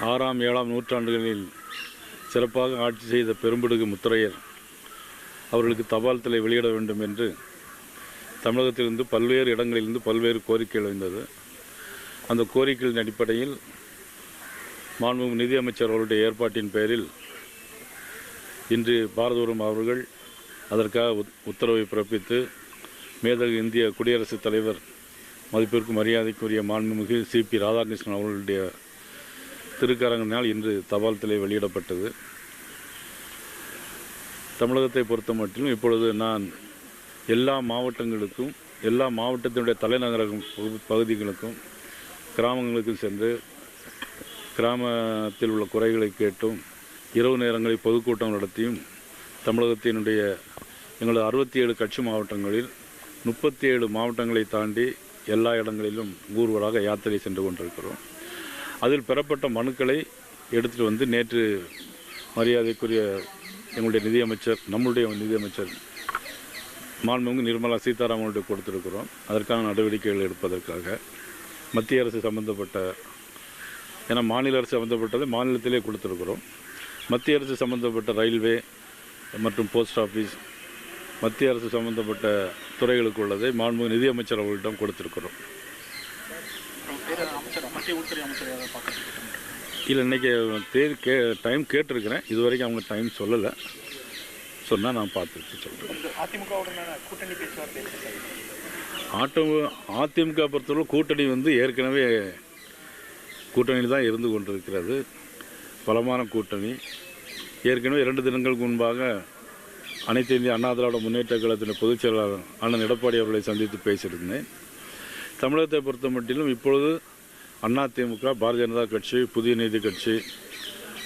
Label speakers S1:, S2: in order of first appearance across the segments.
S1: ஆறாம் ஏழாம் நூற்றாண்டுகளில் சிறப்பாக ஆட்சி செய்த பெரும்பிடுகு முத்திரையர் அவர்களுக்கு தபால் தலை வெளியிட வேண்டும் என்று தமிழகத்திலிருந்து பல்வேறு இடங்களிலிருந்து பல்வேறு கோரிக்கைகள் எழுந்தது. அந்த கோரிக்கைகளின் அடிப்படையில் மாண்புமிகு நிதியமைச்சர் அவருடைய ஏற்பாட்டின் பேரில் இன்று பாரதூரம் அவர்கள் அதற்காக உத்- உத்தரவை பிறப்பித்து மேதகு இந்திய குடியரசுத் தலைவர் மதிப்பிற்கு மரியாதைக்குரிய மாண்புமிகு சிபி ராதாகிருஷ்ணன் அவர்களுடைய திருக்கரங்கினால் இன்று தபால் தலை வெளியிடப்பட்டது. தமிழகத்தை பொறுத்த மட்டிலும் இப்பொழுது நான் எல்லா மாவட்டங்களுக்கும் எல்லா மாவட்டத்தினுடைய தலைநகர பகு- பகுதிகளுக்கும் கிராமங்களுக்கும் சென்று கிராமத்தில் உள்ள குறைகளை கேட்டும் இரவு நேரங்களில் பொதுக்கூட்டம் நடத்தியும் தமிழகத்தினுடைய எங்களது அறுபத்தி ஏழு கட்சி மாவட்டங்களில் முப்பத்தி ஏழு மாவட்டங்களை தாண்டி எல்லா இடங்களிலும் ஊர்வலாக யாத்திரை சென்று கொண்டிருக்கிறோம். அதில் பெறப்பட்ட மனுக்களை எடுத்துகிட்டு வந்து நேற்று மரியாதைக்குரிய எங்களுடைய நிதியமைச்சர் நம்முடைய நிதியமைச்சர் மாண்புமிகு நிர்மலா சீதாராமனுடைய கொடுத்திருக்கிறோம். அதற்கான நடவடிக்கைகள் எடுப்பதற்காக மத்திய அரசு சம்பந்தப்பட்ட ஏன்னா மாநில அரசு சம்மந்தப்பட்டது மாநிலத்திலே கொடுத்துருக்குறோம். மத்திய அரசு சம்மந்தப்பட்ட ரயில்வே மற்றும் போஸ்ட் ஆஃபீஸ் மத்திய அரசு சம்மந்தப்பட்ட துறைகளுக்கு உள்ளதை மாண்புமிகு நிதியமைச்சர் அவர்களிடம் கொடுத்துருக்குறோம்.
S2: மத்திய உள்துறை அமைச்சர் பார்க்கறதுக்கு
S1: இல்லை இன்றைக்கி தேதி கே டைம் கேட்டிருக்கிறேன். இது வரைக்கும் அவங்க டைம் சொல்லலை. சொன்னால் நான் பார்த்துட்டு சொல்கிறேன்
S2: அதிமுகவுடனான கூட்டணி பேச்சுவார்த்தை எப்படி சார்?
S1: ஆட்டோ அதிமுக பொறுத்தவரை கூட்டணி வந்து ஏற்கனவே கூட்டணியில் தான் இருந்து கொண்டிருக்கிறது. பலமான கூட்டணி. ஏற்கனவே இரண்டு தினங்களுக்கு முன்பாக அனைத்து இந்திய அண்ணா திராவிட முன்னேற்ற கழகத்தின் பொதுச் செயலாளர் அண்ணன் எடப்பாடி அவர்களை சந்தித்து பேசியிருந்தேன். தமிழகத்தை பொறுத்த மட்டிலும் இப்பொழுது அதிமுக பாரதிய ஜனதா கட்சி புதிய நீதி கட்சி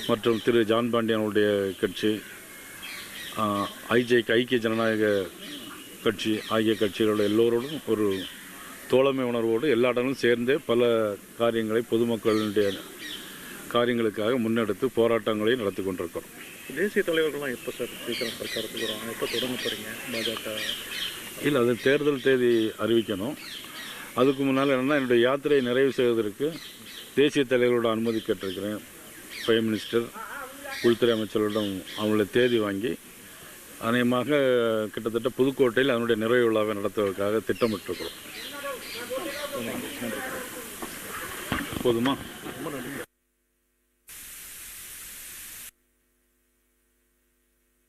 S1: மற்றும் திரு ஜான் பாண்டியனுடைய கட்சி ஐஜே ஐக்கிய ஜனநாயக கட்சி ஆகிய கட்சிகளோட எல்லோரோடும் ஒரு தோழமை உணர்வோடு எல்லா இடங்களும் சேர்ந்தே பல காரியங்களை பொதுமக்களுடைய காரியங்களுக்காக முன்னெடுத்து போராட்டங்களை நடத்தி கொண்டிருக்கிறோம்.
S2: தேசிய தலைவர்கள்லாம் எப்போ சார் சீக்கிரம் பிரச்சாரத்துக்கு வரும் எப்போ தொடங்க போகிறீங்க பாஜக?
S1: இல்லை அது தேர்தல் தேதி அறிவிக்கணும். அதுக்கு முன்னால் என்னென்னா என்னுடைய யாத்திரையை நிறைவு செய்வதற்கு தேசிய தலைவர்களோட அனுமதி கேட்டிருக்கிறேன். பிரைம் மினிஸ்டர் உள்துறை அமைச்சர்களிடம் அவங்கள தேதி வாங்கி அநேகமாக கிட்டத்தட்ட புதுக்கோட்டையில் அதனுடைய நிறைவு விழாவை நடத்துவதற்காக திட்டமிட்டிருக்கிறோம். போதுமா?